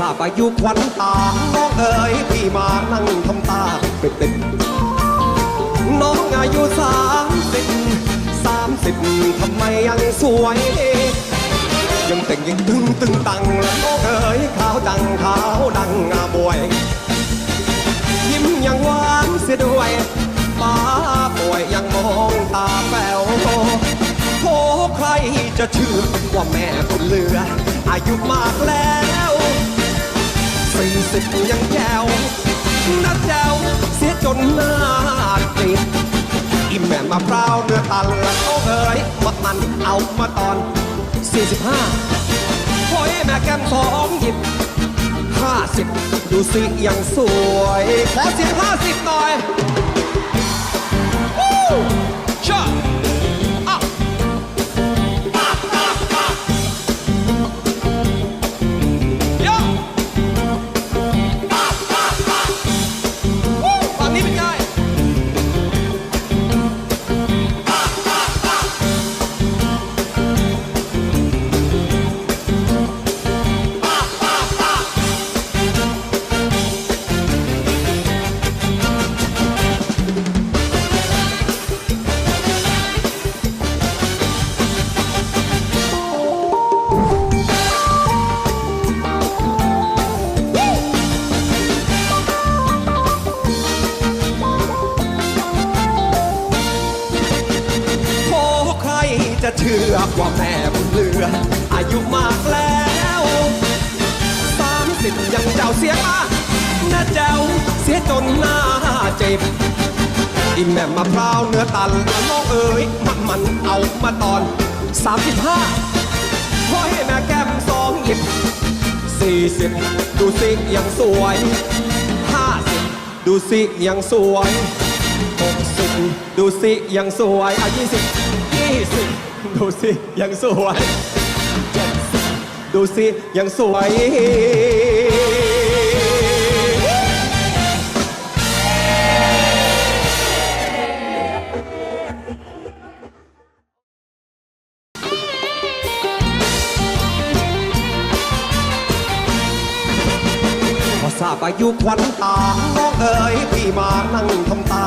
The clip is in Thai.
ทราบอายุควันตา น้องเอ๋ยพี่มานั่งทำตาปิดติดน้องอายุสามสิบสามสิบทำไมยังสวย ยังแต่งยังตึงตึงตังแล้วน้องเอ๋ยขาวดังขาวดังอาบวย ยิ้มยังหวานเสียด้วยป้าป่วยยังมองตาแป๋วโอ้ใครจะเชื่อว่าแม่บุญเหลืออายุมากแล้ว สี่สิบยังแจวนัดแจ้วเสียจนหน้าติดอิมแม่มะพร้าวเนื้อตันและโอ้เอ๋ยมามันเอามาตอน 45โอ้ยแม่แก้มสองหยิบห้าสิบดูสิยังสวย ขอเสียงห้าสิบหน่อย จะเชื่อว่าแม่บุญเหลือ อายุมากแล้วสามสิบยังเจ้าเสียมาหน้าเจ้าเสียจนหน้าเจ็บอินแม่มะพร้าวเนื้อตันน้องเอ๋ยมันมันเอามาตอนสามสิบห้าพอให้แม่แก้มสองหยิบสี่สิบดูสิยังสวยห้าสิบดูสิยังสวยหกสิบดูสิยังสวยอะยี่สิบยี่สิบ ดูสิ ยังสวย ดูสิ ยังสวย พอทราบอายุควันตาน้องเอ๋ยพี่มานั่งทำตา